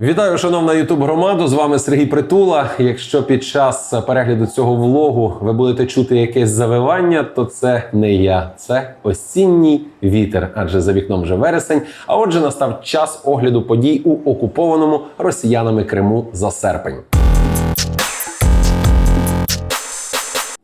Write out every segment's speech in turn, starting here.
Вітаю, шановна Ютуб громаду. З вами Сергій Притула. Якщо під час перегляду цього влогу ви будете чути якесь завивання, то це не я, це осінній вітер, адже за вікном вже вересень. А отже, настав час огляду подій у окупованому росіянами Криму за серпень.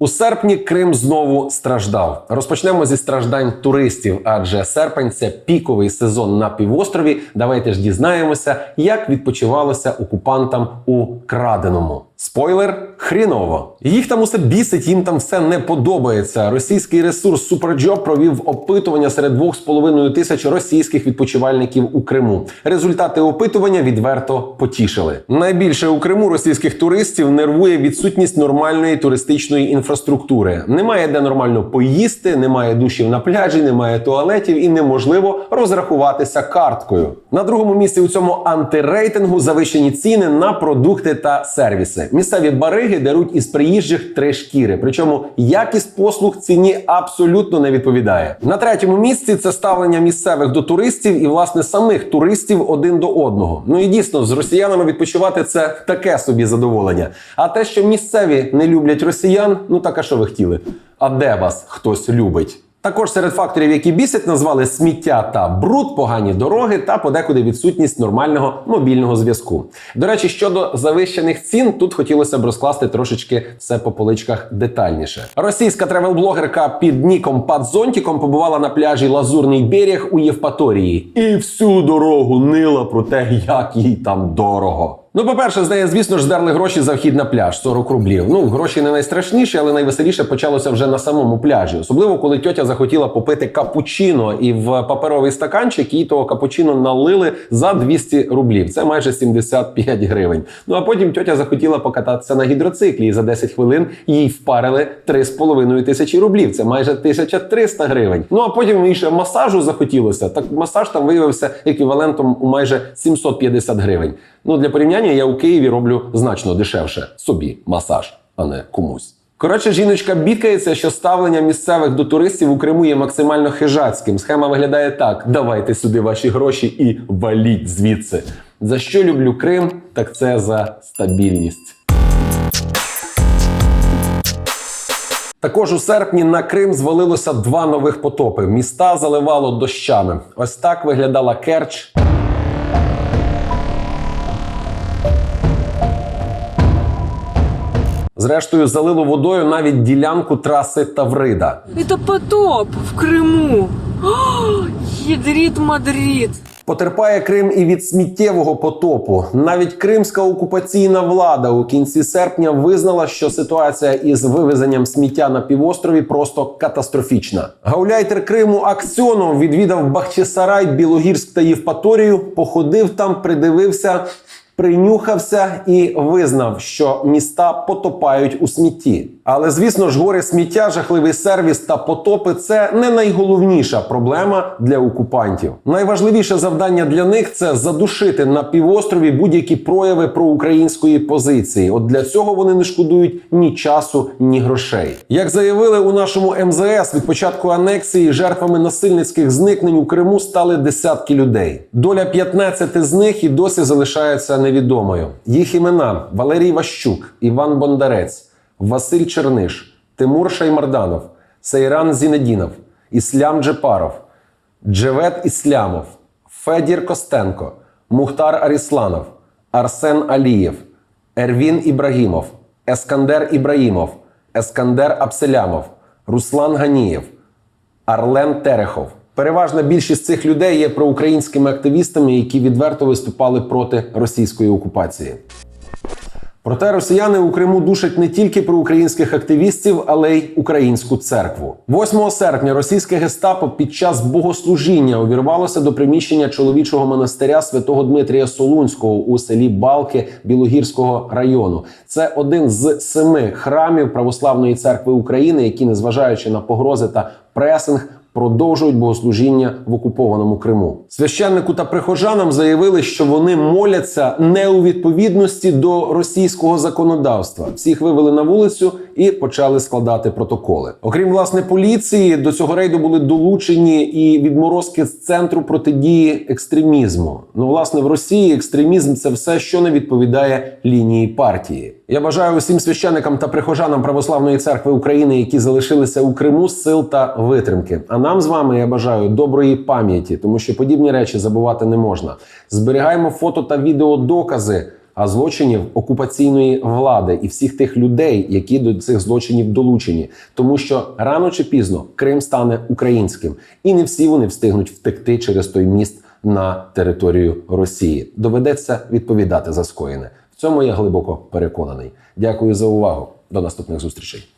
У серпні Крим знову страждав. Розпочнемо зі страждань туристів, адже серпень це піковий сезон на півострові. Давайте ж дізнаємося, як відпочивалося окупантам у краденому. Спойлер хріново. Їх там усе бісить, їм там все не подобається. Російський ресурс Superjob провів опитування серед 2,5 тисяч російських відпочивальників у Криму. Результати опитування відверто потішили. Найбільше у Криму російських туристів нервує відсутність нормальної туристичної інфраструктури. Немає де нормально поїсти, немає душів на пляжі, немає туалетів і неможливо розрахуватися карткою. На другому місці у цьому антирейтингу завищені ціни на продукти та сервіси. Місцеві бариги даруть із приїжджих три шкіри. Причому якість послуг ціні абсолютно не відповідає. На третьому місці це ставлення місцевих до туристів і власне самих туристів один до одного. Ну і дійсно з росіянами відпочивати це таке собі задоволення. А те, що місцеві не люблять росіян, ну так а що ви хотіли? А де вас хтось любить? Також серед факторів, які бісять, назвали сміття та бруд, погані дороги та подекуди відсутність нормального мобільного зв'язку. До речі, щодо завищених цін, тут хотілося б розкласти трошечки все по поличках детальніше. Російська тревел-блогерка під ніком Пад Зонтіком побувала на пляжі Лазурний берег у Євпаторії і всю дорогу нила про те, як їй там дорого. Ну, по-перше, з неї, звісно ж, здерли гроші за вхід на пляж 40 рублів. Ну, гроші не найстрашніші, але найвеселіше почалося вже на самому пляжі. Особливо, коли тьотя захотіла попити капучино, і в паперовий стаканчик їй того капучино налили за 200 рублів. Це майже 75 гривень. Ну а потім тьотя захотіла покататися на гідроциклі, і за 10 хвилин їй впарили 3,5 тисячі рублів. Це майже 1300 гривень. Ну а потім їй ще масажу захотілося. Так масаж там виявився еквівалентом у майже 750 гривень. Ну для порівняння я у Києві роблю значно дешевше собі масаж, а не комусь. Коротше, жіночка бідкається, що ставлення місцевих до туристів у Криму є максимально хижацьким. Схема виглядає так: давайте сюди ваші гроші і валіть звідси. За що люблю Крим? Так це за стабільність. Також у серпні на Крим звалилося два нових потопи. Міста заливало дощами. Ось так виглядала Керч. Зрештою, залило водою навіть ділянку траси Таврида. Это потоп в Крыму. О, ядрит Мадрид. Потерпає Крим і від сміттєвого потопу. Навіть кримська окупаційна влада у кінці серпня визнала, що ситуація із вивезенням сміття на півострові просто катастрофічна. Гауляйтер Криму Аксьонов відвідав Бахчисарай, Білогірськ та Євпаторію, походив там, придивився. Принюхався і визнав, що міста потопають у смітті. Але звісно ж, гори сміття, жахливий сервіс та потопи це не найголовніша проблема для окупантів. Найважливіше завдання для них це задушити на півострові будь-які прояви проукраїнської позиції. От для цього вони не шкодують ні часу, ні грошей. Як заявили у нашому МЗС, від початку анексії жертвами насильницьких зникнень у Криму стали десятки людей. Доля 15 з них і досі залишається невідомою. Їх імена Валерій Ващук, Іван Бондарець. Василь Черниш, Тимур Шаймарданов, Сейран Зінедінов, Іслям Джепаров, Джевет Іслямов, Федір Костенко, Мухтар Арісланов, Арсен Алієв, Ервін Ібрагімов, Ескандер Ібраїмов, Ескандер Абселямов, Руслан Ганієв, Арлен Терехов. Переважна більшість цих людей є проукраїнськими активістами, які відверто виступали проти російської окупації. Проте росіяни у Криму душать не тільки проукраїнських активістів, але й українську церкву. 8 серпня російське гестапо під час богослужіння увірвалося до приміщення чоловічого монастиря святого Дмитрія Солунського у селі Балки Білогірського району. Це один з семи храмів православної церкви України, які, незважаючи на погрози та пресинг, продовжують богослужіння в окупованому Криму. Священнику та прихожанам заявили, що вони моляться не у відповідності до російського законодавства. Всіх вивели на вулицю і почали складати протоколи. Окрім власне поліції, до цього рейду були долучені і відморозки з центру протидії екстремізму. Ну, власне, в Росії екстремізм це все, що не відповідає лінії партії. Я бажаю усім священикам та прихожанам Православної церкви України, які залишилися у Криму, сил та витримки. А нам з вами я бажаю доброї пам'яті, тому що подібні речі забувати не можна. Зберігаємо фото та відеодокази. А злочинів окупаційної влади і всіх тих людей, які до цих злочинів долучені, тому що рано чи пізно Крим стане українським, і не всі вони встигнуть втекти через той міст на територію Росії. Доведеться відповідати за скоєне. В цьому я глибоко переконаний. Дякую за увагу. До наступних зустрічей.